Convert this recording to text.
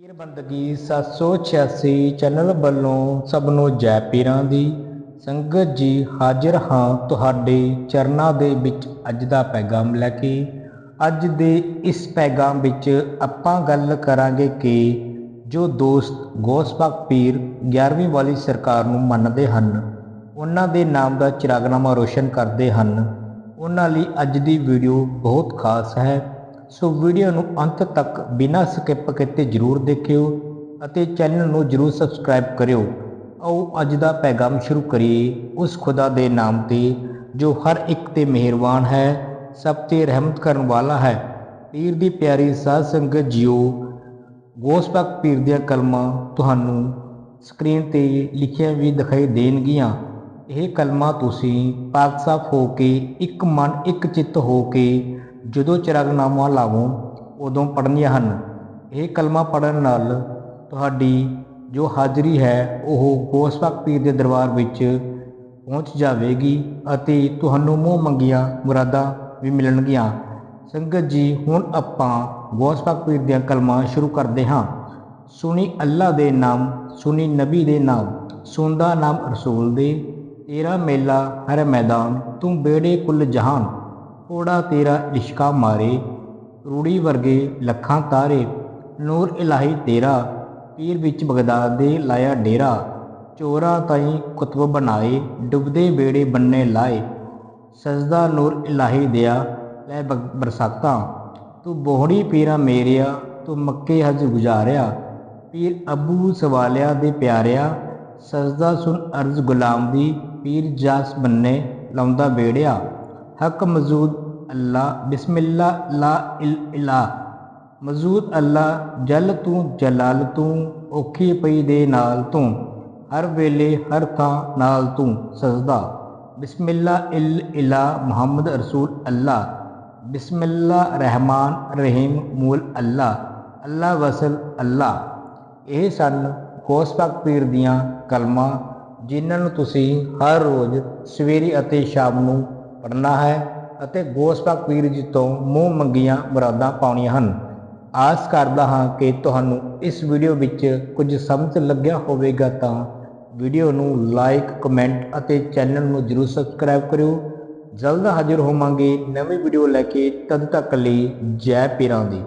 ਪੀਰ ਬੰਦਗੀ 786 ਚੈਨਲ ਵੱਲੋਂ ਸਭ ਨੂੰ ਜੈ ਪੀਰਾਂ ਦੀ। ਸੰਗਤ ਜੀ, ਹਾਜ਼ਰ ਹਾਂ ਤੁਹਾਡੇ ਚਰਨਾਂ ਦੇ ਵਿੱਚ ਅੱਜ ਦਾ ਪੈਗਾਮ ਲੈ ਕੇ। ਅੱਜ ਦੇ ਇਸ ਪੈਗਾਮ ਵਿੱਚ ਆਪਾਂ ਗੱਲ ਕਰਾਂਗੇ ਕਿ ਜੋ ਦੋਸਤ ਗੋਸਪਾਕ ਪੀਰ 11ਵੀਂ ਵਾਲੀ ਸਰਕਾਰ ਨੂੰ ਮੰਨਦੇ ਹਨ, ਉਹਨਾਂ ਦੇ ਨਾਮ ਦਾ ਚਿਰਾਗਨਾਮਾ ਰੋਸ਼ਨ ਕਰਦੇ ਹਨ। ਉਹਨਾਂ ਲਈ ਅੱਜ ਦੀ ਵੀਡੀਓ ਬਹੁਤ ਖਾਸ ਹੈ। ਸੋ ਵੀਡੀਓ ਨੂੰ ਅੰਤ ਤੱਕ ਬਿਨਾਂ ਸਕਿਪ ਕੀਤੇ ਜ਼ਰੂਰ ਦੇਖਿਓ ਅਤੇ ਚੈਨਲ ਨੂੰ ਜ਼ਰੂਰ ਸਬਸਕ੍ਰਾਈਬ ਕਰਿਓ। ਆਓ ਅੱਜ ਦਾ ਪੈਗਾਮ ਸ਼ੁਰੂ ਕਰੀਏ ਉਸ ਖੁਦਾ ਦੇ ਨਾਮ ਤੇ ਜੋ ਹਰ ਇੱਕ ਤੇ ਮਿਹਰਬਾਨ ਹੈ, ਸਭ ਤੇ ਰਹਿਮਤ ਕਰਨ ਵਾਲਾ ਹੈ। ਪੀਰ ਦੀ ਪਿਆਰੀ ਸਾਧ ਸੰਗਤ ਜੀਓ ਗੋਸਪਕ ਪੀਰ ਦੀਆਂ ਕਲਮਾਂ ਤੁਹਾਨੂੰ ਸਕਰੀਨ ਤੇ ਲਿਖੀਆਂ ਵੀ ਦਿਖਾਈ ਦੇਣਗੀਆਂ। ਇਹ ਕਲਮਾਂ ਤੁਸੀਂ ਪਾਕ ਸਾਫ਼ ਹੋ ਕੇ ਇੱਕ ਮਨ, ਇੱਕ ਚਿੱਤ ਹੋ ਕੇ ਜਦੋਂ ਚਿਰਾਗਨਾਮਾ ਲਾਵੋ ਉਦੋਂ ਪੜ੍ਹਨੀਆਂ ਹਨ। ਇਹ ਕਲਮਾ ਪੜ੍ਹਨ ਨਾਲ ਤੁਹਾਡੀ ਜੋ ਹਾਜ਼ਰੀ ਹੈ, ਉਹ ਗੋਸਪਾਕ ਪੀਰ ਦੇ ਦਰਬਾਰ ਵਿੱਚ ਪਹੁੰਚ ਜਾਵੇਗੀ ਅਤੇ ਤੁਹਾਨੂੰ ਮੂੰਹ ਮੰਗੀਆਂ ਮੁਰਾਦਾਂ ਵੀ ਮਿਲਣਗੀਆਂ। ਸੰਗਤ ਜੀ, ਹੁਣ ਆਪਾਂ ਗੋਸਪਕ ਪੀਰ ਦੀਆਂ ਕਲਮਾਂ ਸ਼ੁਰੂ ਕਰਦੇ ਹਾਂ। ਸੁਣੀ ਅੱਲਾ ਦੇ ਨਾਮ, ਸੁਣੀ ਨਬੀ ਦੇ ਨਾਮ, ਸੁਣਦਾ ਨਾਮ ਰਸੂਲ ਦੇ ਤੇਰਾ ਮੇਲਾ ਹਰ ਮੈਦਾਨ, ਤੂੰ ਬੇੜੇ ਕੁੱਲ ਜਹਾਨ। ਕੋੜਾ ਤੇਰਾ ਇਸ਼ਕਾ ਮਾਰੇ, ਰੂੜੀ ਵਰਗੇ ਲੱਖਾਂ ਤਾਰੇ, ਨੂਰ ਇਲਾਹੀ ਤੇਰਾ, ਪੀਰ ਵਿੱਚ ਬਗਦਾਦ ਦੇ ਲਾਇਆ ਡੇਰਾ, ਚੋਰਾ ਤਾਈ ਕੁਤਬ ਬਣਾਏ, ਡੁੱਬਦੇ ਬੇੜੇ ਬੰਨੇ ਲਾਏ। ਸਜਦਾ ਨੂਰ ਇਲਾਹੀ ਦਿਆ, ਲੈ ਬਰਸਾਤਾਂ, ਤੂੰ ਬੋਹੜੀ ਪੀਰਾ ਮੇਰਿਆ, ਤੂੰ ਮੱਕੇ ਹਜ ਗੁਜ਼ਾਰਿਆ। ਪੀਰ ਅਬੂ ਸਵਾਲਿਆ ਦੇ ਪਿਆਰਿਆ, ਸਜਦਾ ਸੁਣ ਅਰਜ਼ ਗੁਲਾਮ ਦੀ, ਪੀਰ ਜਾਸ ਬੰਨੇ ਲਾਉਂਦਾ ਬੇੜਿਆ। ਹਕ ਮਜ਼ੂਦ ਅੱਲਾ, ਬਿਸਮਿਲ੍ਲਾ, ਲਾ ਇਲ ਇਲਾ। ਮਜ਼ੂਦ ਅੱਲਾ, ਜਲ ਤੂੰ, ਜਲਾਲ ਤੂੰ, ਔਖੀ ਪਈ ਦੇ ਨਾਲ ਤੂੰ। ਹਰ ਵੇਲੇ, ਹਰ ਥਾਂ ਨਾਲ ਤੂੰ, ਸਜਦਾ। ਬਿਸਮਿਲ੍ਲਾ ਇਲ ਇਲਾ, ਮੁਹੰਮਦ ਰਸੂਲ ਅੱਲਾ। ਬਿਸਮਿਲ੍ਲਾ ਰਹਿਮਾਨ, ਰਹੀਮ, ਮੂਲ ਅੱਲਾ। ਅੱਲਾ ਵਸਲ, ਅੱਲਾ। ਇਹ ਸਨ ਗੋਸਪਕ ਪੀਰ ਦੀਆਂ ਕਲਮਾਂ, ਜਿਨ੍ਹਾਂ ਨੂੰ ਤੁਸੀਂ ਹਰ ਰੋਜ਼ ਸਵੇਰੇ ਅਤੇ ਸ਼ਾਮ ਨੂੰ ਪੜ੍ਹਨਾ ਹੈ ਅਤੇ ਗੋਸਪਾਕ ਪੀਰ ਜੀ ਤੋਂ ਮੂੰਹ ਮੰਗੀਆਂ ਮੁਰਾਦਾਂ ਪਾਉਣੀਆਂ ਹਨ। ਆਸ ਕਰਦਾ ਹਾਂ ਕਿ ਤੁਹਾਨੂੰ ਇਸ ਵੀਡੀਓ ਵਿੱਚ ਕੁਝ ਸਮਝ ਲੱਗਿਆ ਹੋਵੇਗਾ ਤਾਂ ਵੀਡੀਓ ਨੂੰ ਲਾਈਕ, ਕਮੈਂਟ ਅਤੇ ਚੈਨਲ ਨੂੰ ਜਰੂਰ ਸਬਸਕ੍ਰਾਈਬ ਕਰਿਓ। ਜਲਦ ਹਾਜ਼ਰ ਹੋਵਾਂਗੇ ਨਵੀਂ ਵੀਡੀਓ ਲੈ ਕੇ। ਤਦ ਤੱਕ ਲਈ ਜੈ ਪੀਰਾਂ ਦੀ।